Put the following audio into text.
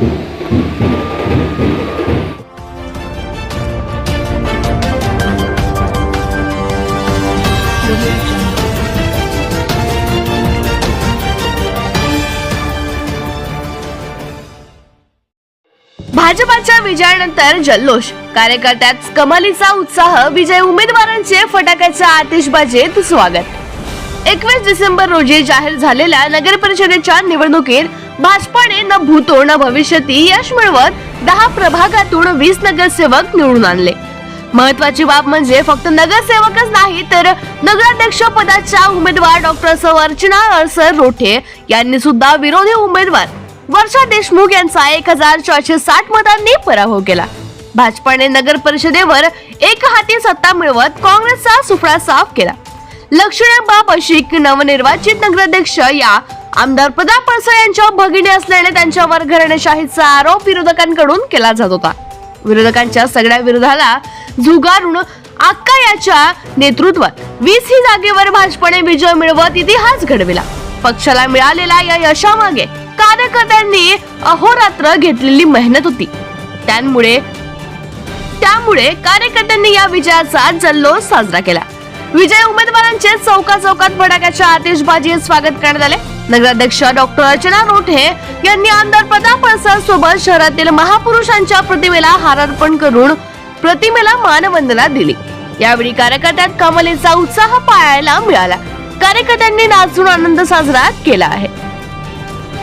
भाजपाच्या विजयानंतर जल्लोष. कार्यकर्त्यात कमालीचा उत्साह विजय उमेदवारांचे फटाक्याच्या आतिषबाजीत स्वागत. एकवीस डिसेंबर रोजी जाहीर झालेल्या नगर परिषदेच्या निवडणुकीत भाजपाने न भूतो न भविष्यती यश मिळवत दहा प्रभागातून वीस नगरसेवक निवडून आणले. महत्वाची बाब म्हणजे फक्त नगरसेवकच नाही तर नगराध्यक्ष पदाच्या उमेदवार डॉक्टर सर अर्चना अरसर रोठे यांनी सुद्धा विरोधी उमेदवार. वर्षा देशमुख यांचा एक हजार चारशे साठ मतांनी पराभव केला. भाजपाने नगर परिषदेवर एक हाती सत्ता मिळवत काँग्रेसचा सुफळा साफ केला. लक्षणीय बाब नवनिर्वाचित नगराध्यक्ष या आमदार प्रताप पळसळ यांच्या भगिनी असल्याने त्यांच्यावर घराणेशाहीचा आरोप विरोधकांकडून केला जात होता. विरोधकांच्या सगळ्या विरोधाला झुगारून आक्का याच्या नेतृत्वात वीस ही जागेवर भाजपने विजय मिळवत इतिहास घडविला. पक्षाला मिळालेल्या या यशामागे कार्यकर्त्यांनी अहोरात्र घेतलेली मेहनत होती. त्यामुळे त्यामुळे कार्यकर्त्यांनी या विजयाचा जल्लोष साजरा केला. विजय उमेदवारांचे चौका चौकात फटाक्याच्या आतिषबाजी स्वागत करण्यात आले. नगराध्यक्ष डॉक्टर अर्चना रोठे यांनी आमदार प्रताप अडसर सोबत शहरातील महापुरुषांच्या प्रतिमेला हारार्पण करून प्रतिमेला मानवंदना दिली. यावेळी कार्यकर्त्यात कमलेचा उत्साह पाहायला मिळाला. कार्यकर्त्यांनी नाचून आनंद साजरा केला आहे.